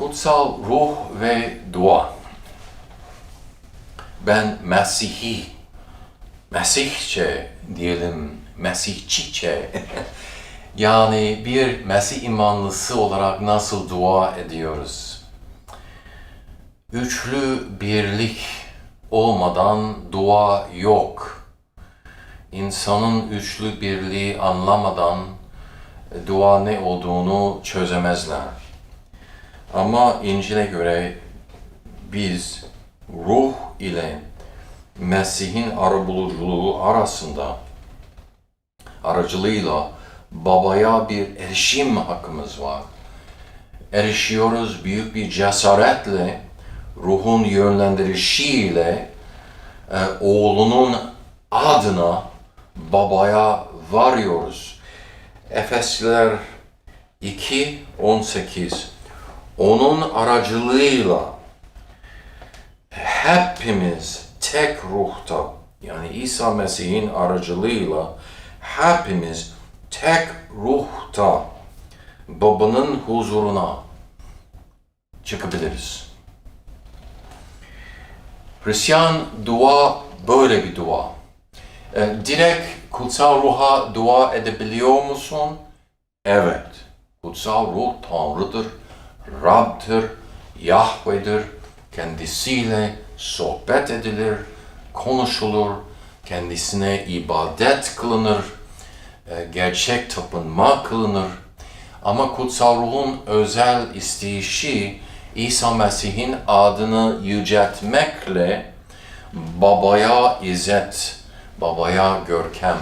Kutsal ruh ve dua. Ben Mesih'i, Mesihçe diyelim, Mesihçiçe. yani bir Mesih imanlısı olarak nasıl dua ediyoruz? Üçlü birlik olmadan dua yok. İnsanın üçlü birliği anlamadan dua ne olduğunu çözemezler. Ama İncil'e göre biz ruh ile Mesih'in arabuluculuğu arasında aracılığıyla babaya bir erişim hakkımız var. Erişiyoruz büyük bir cesaretle, ruhun yönlendirişiyle e, oğlunun adına babaya varıyoruz. Efesliler 2 18 onun aracılığıyla hepimiz tek ruhta yani İsa Mesih'in aracılığıyla hepimiz tek ruhta babanın huzuruna çıkabiliriz. Hristiyan dua böyle bir dua. E, direkt kutsal ruha dua edebiliyor musun? Evet. Kutsal ruh Tanrı'dır, Rab'dır, Yahve'dir. Kendisiyle sohbet edilir, konuşulur, kendisine ibadet kılınır, e, gerçek tapınma kılınır. Ama kutsal ruhun özel isteyişi İsa Mesih'in adını yüceltmekle babaya izzet, babaya görkem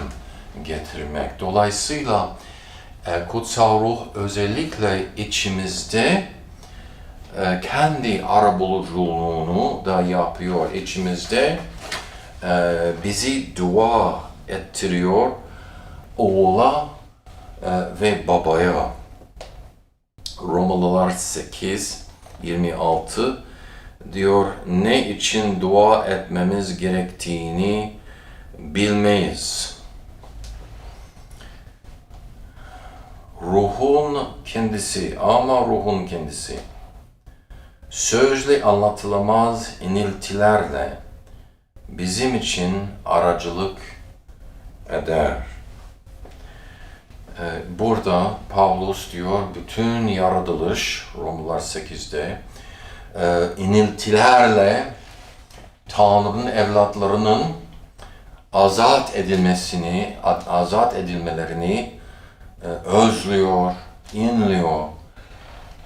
getirmek. Dolayısıyla e, kutsal ruh özellikle içimizde e, kendi arabuluculuğunu da yapıyor içimizde. E, bizi dua ettiriyor oğula e, ve babaya. Romalılar 8, 26 diyor ne için dua etmemiz gerektiğini bilmeyiz. Ruhun kendisi ama ruhun kendisi sözle anlatılamaz iniltilerle bizim için aracılık eder. Ee, Burada Pavlus diyor bütün yaratılış Romalılar 8'de e, iniltilerle Tanrı'nın evlatlarının azat edilmesini, azat edilmelerini e, özlüyor, inliyor,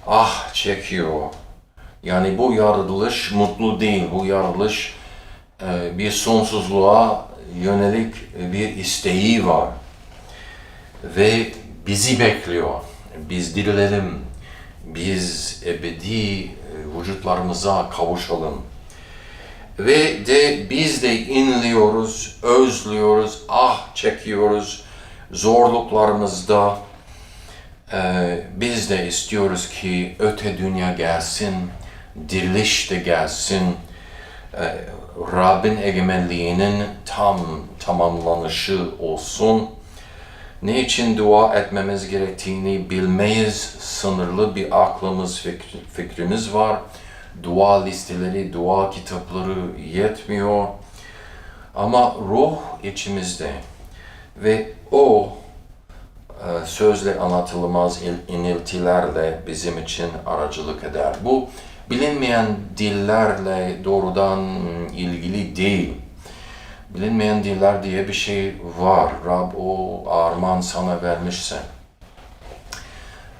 ah çekiyor. Yani bu yaratılış mutlu değil, bu yaratılış e, bir sonsuzluğa yönelik bir isteği var. Ve bizi bekliyor. Biz dirilelim, biz ebedi e, vücutlarımıza kavuşalım. Ve de biz de inliyoruz, özlüyoruz, ah çekiyoruz zorluklarımızda. Ee, biz de istiyoruz ki öte dünya gelsin, diriliş de gelsin. Ee, Rabbin egemenliğinin tam tamamlanışı olsun. Ne için dua etmemiz gerektiğini bilmeyiz. Sınırlı bir aklımız, fikri- fikrimiz var. Dua listeleri, dua kitapları yetmiyor. Ama ruh içimizde ve o e, sözle anlatılmaz il- iniltilerle bizim için aracılık eder. Bu bilinmeyen dillerle doğrudan mm, ilgili değil. Bilinmeyen diller diye bir şey var. Rab o armağan sana vermişse.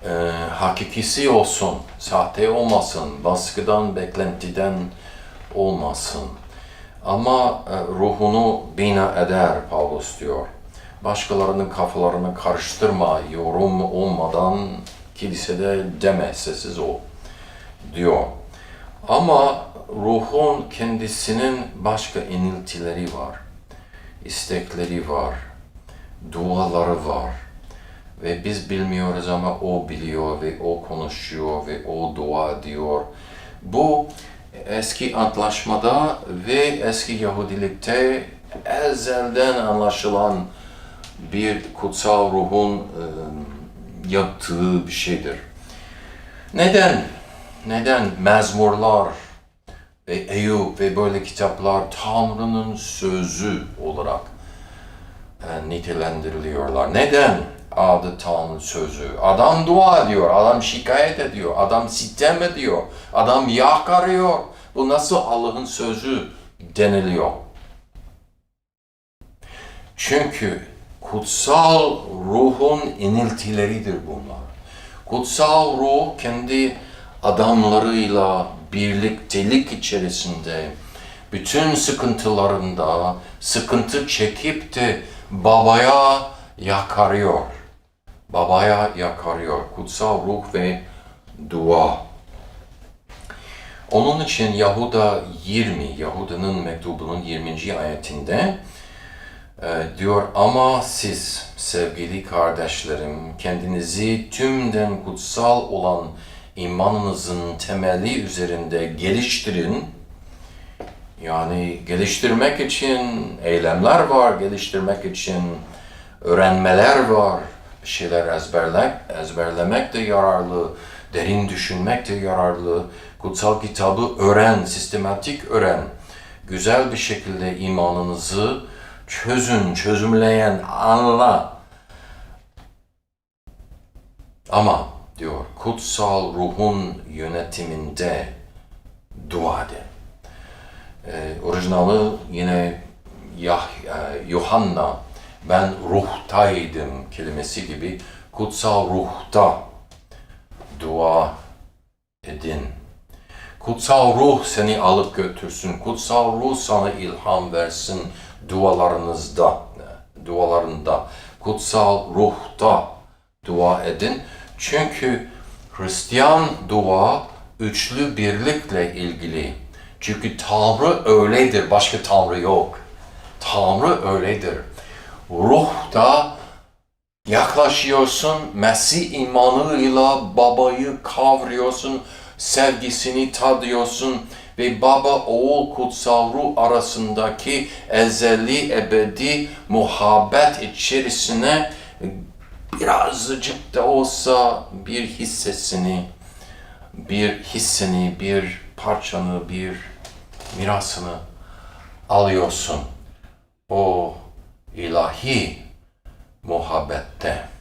Ee, hakikisi olsun, sahte olmasın, baskıdan, beklentiden olmasın. Ama e, ruhunu bina eder Paulus diyor. Başkalarının kafalarını karıştırma, yorum olmadan kilisede deme, sessiz ol diyor. Ama ruhun kendisinin başka iniltileri var, istekleri var, duaları var. Ve biz bilmiyoruz ama o biliyor ve o konuşuyor ve o dua ediyor. Bu eski antlaşmada ve eski Yahudilikte ezelden anlaşılan bir kutsal ruhun e, yaptığı bir şeydir. Neden? Neden mezmurlar ve Eyüp ve böyle kitaplar Tanrı'nın sözü olarak e, nitelendiriliyorlar. Neden adı Tanrı sözü? Adam dua ediyor, adam şikayet ediyor, adam sitem ediyor, adam yakarıyor. Bu nasıl Allah'ın sözü deniliyor? Çünkü kutsal ruhun iniltileridir bunlar. Kutsal ruh kendi adamlarıyla birliktelik içerisinde bütün sıkıntılarında sıkıntı çekip de babaya yakarıyor. Babaya yakarıyor. Kutsal ruh ve dua. Onun için Yahuda 20, Yahuda'nın mektubunun 20. ayetinde e, diyor ama siz sevgili kardeşlerim kendinizi tümden kutsal olan imanınızın temeli üzerinde geliştirin. Yani geliştirmek için eylemler var, geliştirmek için öğrenmeler var. Bir şeyler ezberlemek, ezberlemek de yararlı, derin düşünmek de yararlı. Kutsal kitabı öğren, sistematik öğren. Güzel bir şekilde imanınızı çözün, çözümleyen, anla. Ama diyor kutsal ruhun yönetiminde dua edin. Ee, orijinali yine Yah, e, Yuhanna ben ruhtaydım kelimesi gibi kutsal ruhta dua edin. Kutsal ruh seni alıp götürsün. Kutsal ruh sana ilham versin dualarınızda, dualarında. Kutsal ruhta dua edin. Çünkü Hristiyan dua üçlü birlikle ilgili. Çünkü Tanrı öyledir, başka Tanrı yok. Tanrı öyledir. Ruhta yaklaşıyorsun, Mesih imanıyla babayı kavruyorsun, sevgisini tadıyorsun ve baba oğul kutsal ruh arasındaki ezeli ebedi muhabbet içerisine birazcık da olsa bir hissesini, bir hissini, bir parçanı, bir mirasını alıyorsun. O ilahi muhabbette.